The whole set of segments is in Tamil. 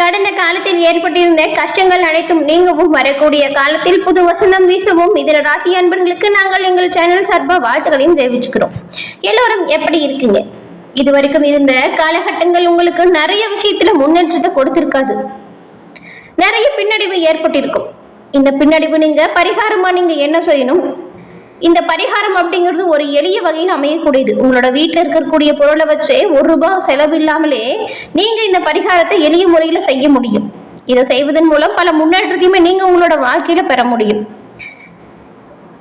கடந்த காலத்தில் ஏற்பட்டிருந்த கஷ்டங்கள் அனைத்தும் நீங்கவும் வரக்கூடிய காலத்தில் புது வசந்தம் வீசவும் இதர ராசி அன்பர்களுக்கு நாங்கள் எங்கள் சேனல் சார்பா வாழ்த்துக்களையும் தெரிவிச்சுக்கிறோம். எல்லோரும் எப்படி இருக்குங்க? இது வரைக்கும் இருந்த காலகட்டங்கள் உங்களுக்கு நிறைய விஷயத்துல முன்னேற்றத்தை கொடுத்திருக்காது. நிறைய பின்னடைவு ஏற்பட்டிருக்கும். இந்த பின்னடைவு நீங்க பரிகாரமா நீங்க என்ன செய்யணும்? இந்த பரிகாரம் அப்படிங்கிறது ஒரு எளிய வகையில் அமையக்கூடியது. உங்களோட வீட்டில் இருக்கக்கூடிய பொருளை வச்சே ஒரு ரூபாய் செலவில்லாமலே நீங்கள் இந்த பரிகாரத்தை எளிய முறையில் செய்ய முடியும். இதை செய்வதன் மூலம் பல முன்னேற்றத்தையுமே நீங்கள் உங்களோட வாழ்க்கையில் பெற முடியும்.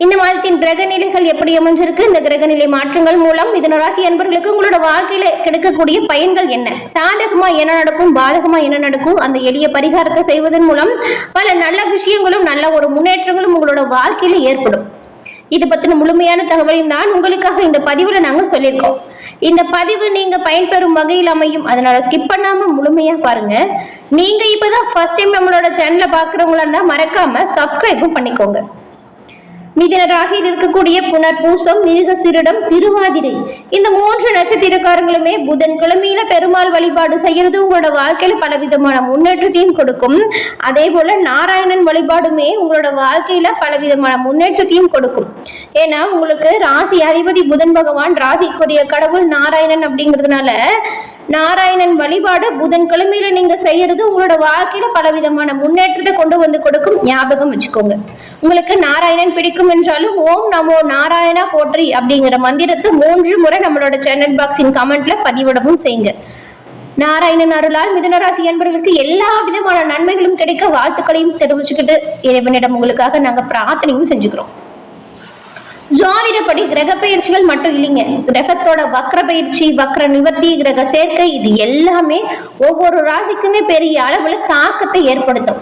இந்த மாதத்தின் கிரக நிலைகள் எப்படி அமைஞ்சிருக்கு? இந்த கிரக நிலை மாற்றங்கள் மூலம் இதன ராசி அன்பர்களுக்கு உங்களோட வாழ்க்கையில கிடைக்கக்கூடிய பயன்கள் என்ன? சாதகமா என்ன நடக்கும்? பாதகமா என்ன நடக்கும்? அந்த எளிய பரிகாரத்தை செய்வதன் மூலம் பல நல்ல விஷயங்களும் நல்ல ஒரு முன்னேற்றங்களும் உங்களோட வாழ்க்கையில ஏற்படும். இது பத்தின முழுமையான தகவலையும் தான் உங்களுக்காக இந்த பதிவுல நாங்க சொல்லியிருக்கோம். இந்த பதிவு நீங்க பயன்பெறும் வகையில் அமையும். அதனால ஸ்கிப் பண்ணாம முழுமையா பாருங்க. நீங்க இப்பதான் ஃபர்ஸ்ட் டைம் நம்மளோட சேனலை பாக்குறவங்களா இருந்தா மறக்காம சப்ஸ்கிரைபும் பண்ணிக்கோங்க. மிதின ராசியில் இருக்கக்கூடிய புனர் பூசம் மிருகசிரிடம் திருவாதிரை. இந்த மூன்று நட்சத்திரக்காரங்களுமே புதன் கிழமையில பெருமாள் வழிபாடு செய்யறது உங்களோட வாழ்க்கையில பலவிதமான முன்னேற்றத்தையும் கொடுக்கும். அதே போல நாராயணன் வழிபாடுமே உங்களோட வாழ்க்கையில பலவிதமான முன்னேற்றத்தையும் கொடுக்கும். ஏன்னா உங்களுக்கு ராசி அதிபதி புதன் பகவான் ராசிக்குரிய கடவுள் நாராயணன் அப்படிங்கிறதுனால நாராயணன் வழிபாடு புதன்கிழமையில நீங்க செய்யறது உங்களோட வாழ்க்கையில பலவிதமான முன்னேற்றத்தை கொண்டு வந்து கொடுக்கும் ஞாபகம் வச்சுக்கோங்க. உங்களுக்கு நாராயணன் பிடிக்கும் என்றாலும் ஓம் நமோ நாராயணா போற்றி அப்படிங்கிற மந்திரத்தை மூன்று முறை நம்மளோட சேனல் பாக்ஸின் கமெண்ட்ல பதிவிடவும் செய்யுங்க. நாராயணன் அருளால் மிதுனராசி என்பவர்களுக்கு எல்லா விதமான நன்மைகளும் கிடைக்க வாழ்த்துக்களையும் தெரிவிச்சுக்கிட்டு இறைவனிடம் உங்களுக்காக நாங்க பிரார்த்தனையும் செஞ்சுக்கிறோம். ஜோதிடப்படி கிரக பயிற்சிகள் மட்டும் இல்லைங்க. கிரகத்தோட வக்ர பயிற்சி வக்ர நிவர்த்தி கிரக சேர்க்கை இது எல்லாமே ஒவ்வொரு ராசிக்குமே பெரிய அளவுல தாக்கத்தை ஏற்படுத்தும்.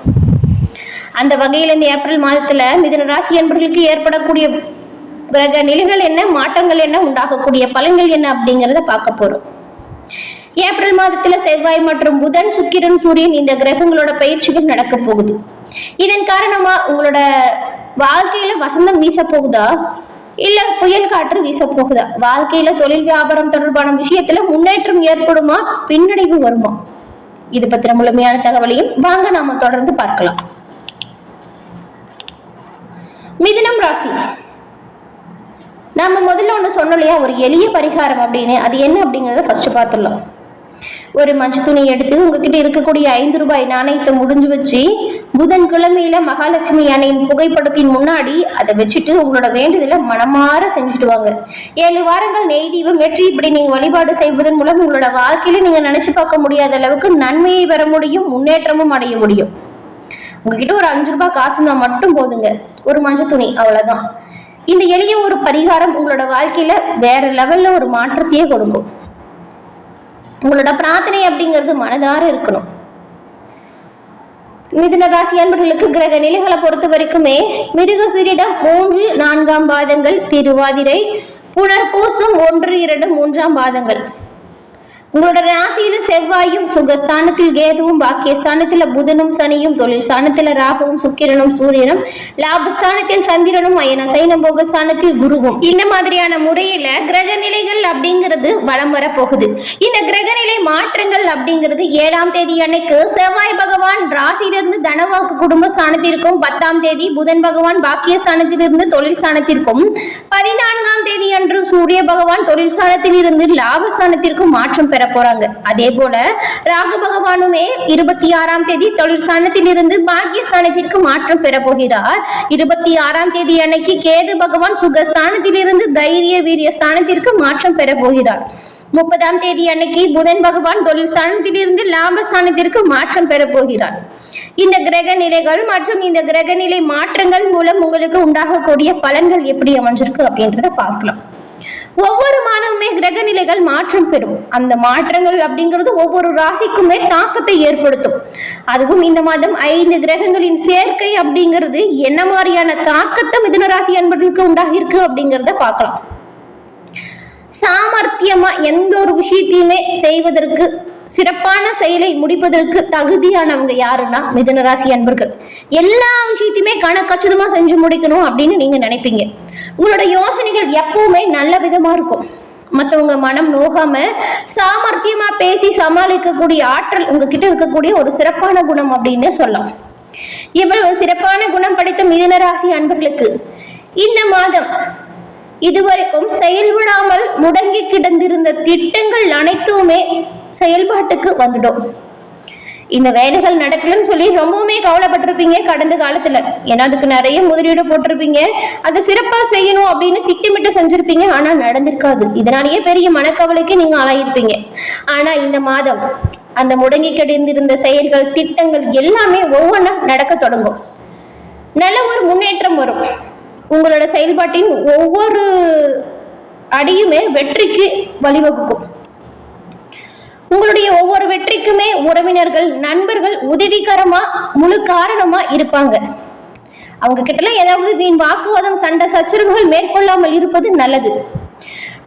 அந்த வகையில் இந்த ஏப்ரல் மாதத்துல மிதன ராசி என்பவர்களுக்கு ஏற்படக்கூடிய கிரக நிலைகள் என்ன மாற்றங்கள் என்ன உண்டாகக்கூடிய பலன்கள் என்ன அப்படிங்கிறத பார்க்க போறோம். ஏப்ரல் மாதத்துல செவ்வாய் மற்றும் புதன் சுக்கிரன் சூரியன் இந்த கிரகங்களோட பயிற்சிகள் நடக்க போகுது. இதன் காரணமா உங்களோட வாழ்க்கையில வசந்தம் வீச போகுதா? இல்ல புயல் காற்று வீச போகுதா வாழ்க்கையில தொழில் வியாபாரம் தொடர்பான விஷயத்துல முன்னேற்றம் ஏற்படுமா? பின்னடைவு வருமா? இது பத்தின முழுமையான தகவலையும் வாங்க நாம தொடர்ந்து பார்க்கலாம். மிதுனம் ராசி. நாம முதல்ல ஒன்று சொன்னோம் இல்லையா? ஒரு எளிய பரிகாரம் அப்படின்னு. அது என்ன அப்படிங்கிறத ஃபர்ஸ்ட் பார்த்துடலாம். ஒரு மஞ்சள் துணி எடுத்து உங்ககிட்ட இருக்கக்கூடிய ஐந்து ரூபாய் நாணயத்தை முடிஞ்சு வச்சு புதன் கிழமையில மகாலட்சுமி அன்னையின் புகைப்படத்தின் முன்னாடி அதை வச்சுட்டு உங்களோட வேண்டுதலை மனமாற செஞ்சுட்டு வாங்க. ஏழு வாரங்கள் நெய் தீபம் வெற்றி இப்படி நீங்க வழிபாடு செய்வதன் மூலம் உங்களோட வாழ்க்கையில நீங்க நினைச்சு பார்க்க முடியாத அளவுக்கு நன்மையை பெற முடியும் முன்னேற்றமும் அடைய முடியும். உங்ககிட்ட ஒரு அஞ்சு ரூபாய் காசு இருந்தா மட்டும் போதுங்க. ஒரு மஞ்சள் துணி அவ்வளவுதான். இந்த எளிய ஒரு பரிகாரம் உங்களோட வாழ்க்கையில வேற லெவல்ல ஒரு மாற்றத்தையே கொடுக்கும். உங்களோட பிரார்த்தனை அப்படிங்கிறது மனதார இருக்கணும். மிதுன ராசி அன்பர்களுக்கு கிரக நிலைகளை பொறுத்த வரைக்குமே மிருகசிரிடம் மூன்று நான்காம் பாதங்கள் திருவாதிரை புனர்பூசம் ஒன்று இரண்டு மூன்றாம் பாதங்கள். உங்களோட ராசியில செவ்வாயும் சுகஸ்தானத்தில் கேதுவும் பாக்கியஸ்தானத்துல புதனும் சனியும் தொழில் ஸ்தானத்துல ராகுவும் சுக்கிரனும் சூரியனும் லாபஸ்தானத்தில் சந்திரனும் அயன சைன போகஸ்தானத்தில் குருவும். இந்த மாதிரியான முறையில கிரக நிலைகள் அப்படிங்கிறது வளம் வர போகுது இந்த கிரக நிலை மாற்றங்கள் அப்படிங்கிறது ஏழாம் தேதி அன்னைக்கு செவ்வாய் பகவான் ராசியிலிருந்து தனவாக்கு குடும்ப ஸ்தானத்திற்கும் பத்தாம் தேதி புதன் பகவான் பாக்கியஸ்தானத்திலிருந்து தொழில் ஸ்தானத்திற்கும் பதினான்காம் தேதி அன்று சூரிய பகவான் தொழில் ஸ்தானத்தில் இருந்து லாபஸ்தானத்திற்கும் மாற்றம் பெற பெற போறாங்க அதே போல ராகு பகவானுமே இருபத்தி ஆறாம் தேதி தொழில் ஸ்தானத்தில் இருந்து பாக்கியஸ்தானத்திற்கு மாற்றம் பெற போகிறார். இருபத்தி ஆறாம் தேதி அன்னைக்கு கேது பகவான் சுகஸ்தானத்தில் இருந்து தைரிய வீரிய ஸ்தானத்திற்கு மாற்றம் பெற போகிறார். முப்பதாம் தேதி அன்னைக்கு புதன் பகவான் தொழில் ஸ்தானத்திலிருந்து லாபஸ்தானத்திற்கு மாற்றம் பெற போகிறார். இந்த கிரக நிலைகள் மற்றும் இந்த கிரக நிலை மாற்றங்கள் மூலம் உங்களுக்கு உண்டாகக்கூடிய பலன்கள் எப்படி அமைஞ்சிருக்கு அப்படின்றத பார்க்கலாம். ஒவ்வொரு மாதமுமே கிரக நிலைகள் மாற்றம் பெறும். அந்த மாற்றங்கள் அப்படிங்கிறது ஒவ்வொரு ராசிக்குமே தாக்கத்தை ஏற்படுத்தும். அதுவும் இந்த மாதம் ஐந்து கிரகங்களின் சேர்க்கை அப்படிங்கிறது என்ன மாதிரியான தாக்கத்தை மிதுன ராசி அன்பர்களுக்கு உண்டாகிருக்கு அப்படிங்கிறத பார்க்கலாம். சாமர்த்தியமா எந்த ஒரு விஷயத்தையுமே செய்வதற்கு சிறப்பான செயலை முடிப்பதற்கு தகுதியானவங்க யாருன்னா மிதனராசி அன்பர்கள். எல்லா விஷயத்தையுமே கணக்கச்சுதமா செஞ்சு முடிக்கணும் அப்படின்னு நீங்க நினைப்பீங்க. உங்களோட யோசனைகள் எப்பவுமே நல்ல விதமா இருக்கும். மற்றவங்க மனம் நோகாம சாமர்த்தியமா பேசி சமாளிக்கக்கூடிய ஆற்றல் உங்ககிட்ட இருக்கக்கூடிய ஒரு சிறப்பான குணம் அப்படின்னு சொல்லலாம். இவ்வளவு சிறப்பான குணம் படைத்த மிதனராசி அன்பர்களுக்கு இந்த மாதம் இதுவரைக்கும் செயல்படாமல் முடங்கி கிடந்திருந்த திட்டங்கள் அனைத்துமே செயல்பாட்டுக்கு வந்துடும் இந்த வேலைகள் நடக்கலன்னு சொல்லி ரொம்பவுமே கவலைப்பட்டிருப்பீங்க கடந்த காலத்துல. ஏன்னா அதுக்கு நிறைய முதலீடு போட்டிருப்பீங்க. அதை சிறப்பா செய்யணும் அப்படின்னு திட்டமிட்டு செஞ்சிருப்பீங்க. ஆனா நடந்திருக்காது. இதனாலேயே பெரிய மனக்கவலைக்கு நீங்க ஆளாயிருப்பீங்க. ஆனா இந்த மாதம் அந்த முடங்கி கிடந்திருந்த செயல்கள் திட்டங்கள் எல்லாமே ஒவ்வொன்றா நடக்க தொடங்கும். நல்ல ஒரு முன்னேற்றம் வரும். உங்களோட செயல்பாட்டின் ஒவ்வொரு அடியுமே வெற்றிக்கு வழிவகுக்கும். உங்களுடைய ஒவ்வொரு வெற்றிக்குமே உறவினர்கள் நண்பர்கள் உதவிகரமா முழு காரணமா இருப்பாங்க. அவங்க கிட்டலாம் ஏதாவது வீண் வாக்குவாதம் சண்டை சச்சரவுகள் மேற்கொள்ளாமல் இருப்பது நல்லது.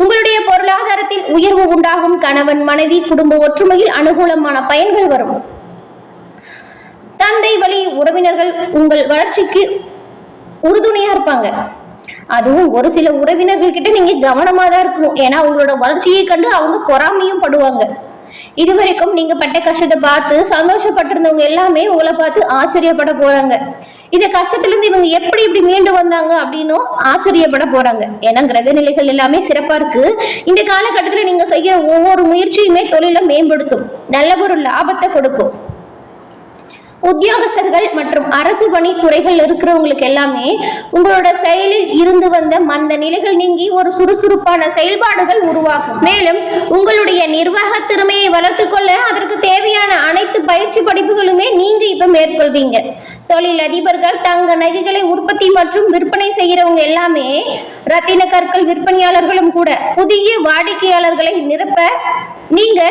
உங்களுடைய பொருளாதாரத்தில் உயர்வு உண்டாகும் கணவன் மனைவி குடும்ப ஒற்றுமையில் அனுகூலமான பயன்கள் வரும். தந்தை வழி உறவினர்கள் உங்கள் வளர்ச்சிக்கு உறுதுணையா இருப்பாங்க. அதுவும் ஒரு சில உறவினர்கள் கிட்ட நீங்க கவனமா தான் இருக்கணும். ஏன்னா அவங்களோட வளர்ச்சியை கண்டு அவங்க பொறாமையும் படுவாங்க. இதுவரைக்கும் நீங்க பட்ட கஷ்டத்தை பார்த்து சந்தோஷப்பட்டிருந்தவங்க எல்லாமே உங்களை பார்த்து ஆச்சரியப்பட போறாங்க. இந்த கஷ்டத்திலிருந்து இவங்க எப்படி இப்படி மீண்டு வந்தாங்க அப்படின்னும் ஆச்சரியப்பட போறாங்க. ஏன்னா கிரக நிலைகள் எல்லாமே சிறப்பா இருக்கு. இந்த காலகட்டத்துல நீங்க செய்யற ஒவ்வொரு முயற்சியுமே தொழிலை மேம்படுத்தும். நல்ல ஒரு லாபத்தை கொடுக்கும். உத்தியோகஸ்தர்கள் மற்றும் அரசு பணி துறைகள் இருக்கிறவங்களுக்கு எல்லாமே உங்களோட செயலில் இருந்து வந்த மந்த நிலைகள் நீங்கி ஒரு சுறுசுறுப்பான செயல்பாடுகள் உருவாகும். மேலும் உங்களுடைய நிர்வாக திறமையை வளர்த்து கொள்ள அதற்கு தேவையான அனைத்து பயிற்சி படிப்புகளுமே நீங்க இப்ப மேற்கொள்வீங்க. தொழில் அதிபர்கள் தங்க நகைகளை உற்பத்தி மற்றும் விற்பனை செய்யறவங்க எல்லாமே ரத்தின கற்கள் விற்பனையாளர்களும் கூட புதிய வாடிக்கையாளர்களை நிரப்ப நீங்க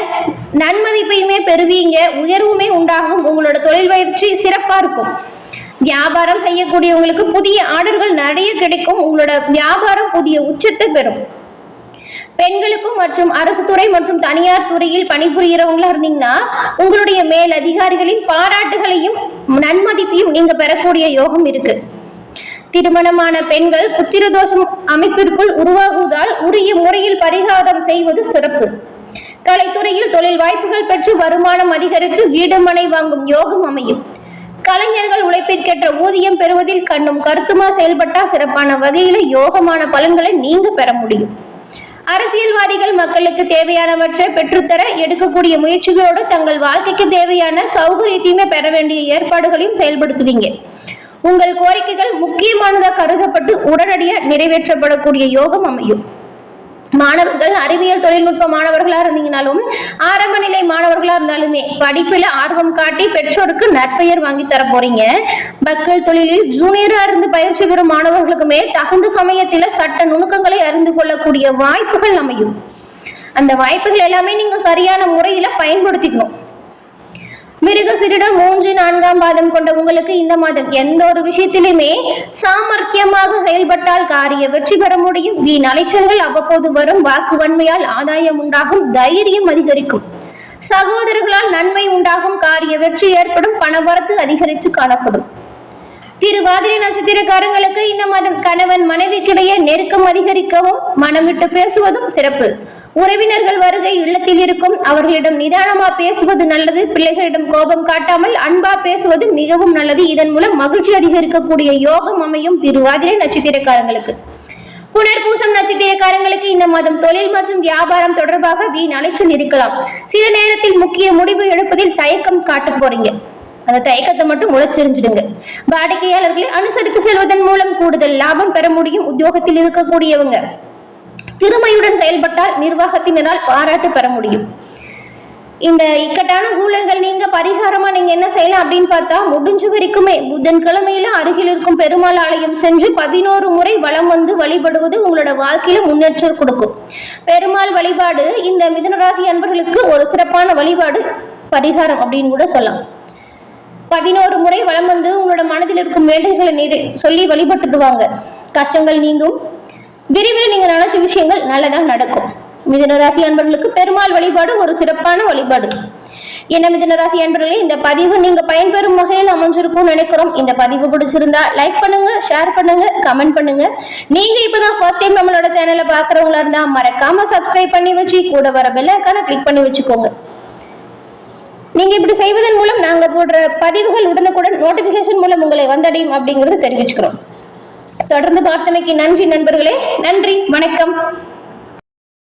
நன்மதிப்பையுமே பெறுவீங்க உயர்வுமே உண்டாகும் உங்களோட தொழில் பயிற்சி சிறப்பா இருக்கும். வியாபாரம் செய்யக்கூடியவங்களுக்கு புதிய ஆர்டர்கள் நிறைய கிடைக்கும் உங்களோட வியாபாரம் புதிய உச்சத்தை பெறும். பெண்களுக்கும் மற்றும் அரசு துறை மற்றும் தனியார் துறையில் பணிபுரிகிறவங்களா இருந்தீங்கன்னா உங்களுடைய மேல் அதிகாரிகளின் பாராட்டுகளையும் நன்மதிப்பையும் நீங்க பெறக்கூடிய யோகம் இருக்கு. திருமணமான பெண்கள் புத்திரதோஷம் அமைப்பிற்குள் உருவாகுவதால் உரிய முறையில் பரிகாரம் செய்வது சிறப்பு. கலைத்துறையில் தொழில் வாய்ப்புகள் பெற்று வருமானம் அதிகரித்து வீடு மனை வாங்கும் யோகம் அமையும். கலைஞர்கள் உழைப்பிற்கேற்ற ஊதியம் பெறுவதில் கண்ணும் கருத்துமா செயல்பட்டா சிறப்பான வகையில யோகமான பலன்களை நீங்க பெற முடியும். அரசியல்வாதிகள் மக்களுக்கு தேவையானவற்றை பெற்றுத்தர எடுக்கக்கூடிய முயற்சிகளோடு தங்கள் வாழ்க்கைக்கு தேவையான சௌகரியத்தையுமே பெற வேண்டிய ஏற்பாடுகளையும் செயல்படுத்துவீங்க. உங்கள் கோரிக்கைகள் முக்கியமானதாக கருதப்பட்டு உடனடியாக நிறைவேற்றப்படக்கூடிய யோகம் அமையும். மாணவர்கள் அறிவியல் தொழில்நுட்ப மாணவர்களாக இருந்தீங்கனாலும் ஆரம்ப நிலை மாணவர்களாக இருந்தாலுமே படிப்பில் ஆர்வம் காட்டி பெற்றோருக்கு நற்பெயர் வாங்கி தர போறீங்க. மக்கள் தொழிலில் ஜூனியராக இருந்து பயிற்சி பெறும் மாணவர்களுக்குமே தகுந்த சமயத்தில் சட்ட நுணுக்கங்களை அறிந்து கொள்ளக்கூடிய வாய்ப்புகள் அமையும். அந்த வாய்ப்புகள் எல்லாமே நீங்கள் சரியான முறையில் பயன்படுத்திக்கணும். மிருகசிரிடம் மூன்று நான்காம் பாதம் கொண்ட உங்களுக்கு இந்த மாதம் எந்த ஒரு விஷயத்திலுமே சாமர்த்தியமாக செயல்பட்டால் காரிய வெற்றி பெற முடியும். வீண் அலைச்சல்கள் அவ்வப்போது வரும். வாக்கு வன்மையால் ஆதாயம் உண்டாகும். தைரியம் அதிகரிக்கும். சகோதரர்களால் நன்மை உண்டாகும். காரிய வெற்றி ஏற்படும். பணவரத்து அதிகரித்து காணப்படும். திருவாதிரை நட்சத்திரக்காரங்களுக்கு இந்த மாதம் கணவன் மனைவிக்கிடையே நெருக்கம் அதிகரிக்கவும் மனம் விட்டு பேசுவதும் சிறப்பு. உறவினர்கள் வருகை இல்லத்தில் இருக்கும் அவர்களிடம் நிதானமா பேசுவது நல்லது பிள்ளைகளிடம் கோபம் காட்டாமல் அன்பா பேசுவது மிகவும் நல்லது. இதன் மூலம் மகிழ்ச்சி அதிகரிக்கக்கூடிய யோகம் அமையும் திருவாதிரை நட்சத்திரக்காரங்களுக்கு. புனர்பூசம் நட்சத்திரக்காரங்களுக்கு இந்த மாதம் தொழில் மற்றும் வியாபாரம் தொடர்பாக வீண் அலைச்சல் இருக்கலாம். சில நேரத்தில் முக்கிய முடிவு எடுப்பதில் தயக்கம் காட்ட போறீங்க. அந்த தயக்கத்தை மட்டும் முளைச்செறிஞ்சிடுங்க. வாடிக்கையாளர்களை அனுசரித்து செல்வதன் மூலம் கூடுதல் லாபம் பெற முடியும் உத்தியோகத்தில் இருக்கக்கூடியவங்க. திறமையுடன் செயல்பட்டால் நிர்வாகத்தினரால் பாராட்டு பெற முடியும். இந்த இக்கட்டான சூழல்கள் நீங்க பரிகாரமா நீங்க என்ன செய்யலாம் அப்படின்னு பார்த்தா முடிஞ்ச வரைக்குமே புதன்கிழமையில அருகில் இருக்கும் பெருமாள் ஆலயம் சென்று பதினோரு முறை வளம் வந்து வழிபடுவது உங்களோட வாழ்க்கையில முன்னேற்றம் கொடுக்கும். பெருமாள் வழிபாடு இந்த மிதனராசி அன்பர்களுக்கு ஒரு சிறப்பான வழிபாடு பரிகாரம் அப்படின்னு கூட சொல்லலாம். பதினோரு முறை வளம் வந்து உங்களோட மனதில் இருக்கும் வேண்டுகளை நிறை சொல்லி வழிபட்டுடுவாங்க. கஷ்டங்கள் நீங்கும். விரைவில் நீங்கள் நினைச்ச விஷயங்கள் நல்லதாக நடக்கும். மிதனராசி அன்பர்களுக்கு பெருமாள் வழிபாடு ஒரு சிறப்பான வழிபாடு. என்ன மிதனராசி அன்பர்களே இந்த பதிவு நீங்க பயன்பெறும் வகையில் அமைஞ்சிருக்கும் நினைக்கிறோம். இந்த பதிவு பிடிச்சிருந்தா லைக் பண்ணுங்க ஷேர் பண்ணுங்க கமெண்ட் பண்ணுங்க. நீங்க இப்பதான் ஃபர்ஸ்ட் டைம் நம்மளோட சேனலை பாக்குறவங்களா இருந்தா மறக்காம சப்ஸ்கிரைப் பண்ணி வச்சு கூட வர பெல்லைக்கான கிளிக் பண்ணி வச்சுக்கோங்க. நீங்க இப்படி செய்வதன் மூலம் நாங்க போடுற பதிவுகள் உடனுக்குடன் நோட்டிபிகேஷன் மூலம் உங்களை வந்தடையும் அப்படிங்கறது தெரிவிச்சுக்கிறோம். தொடர்ந்து பார்த்தமைக்கு நன்றி நண்பர்களே. நன்றி. வணக்கம்.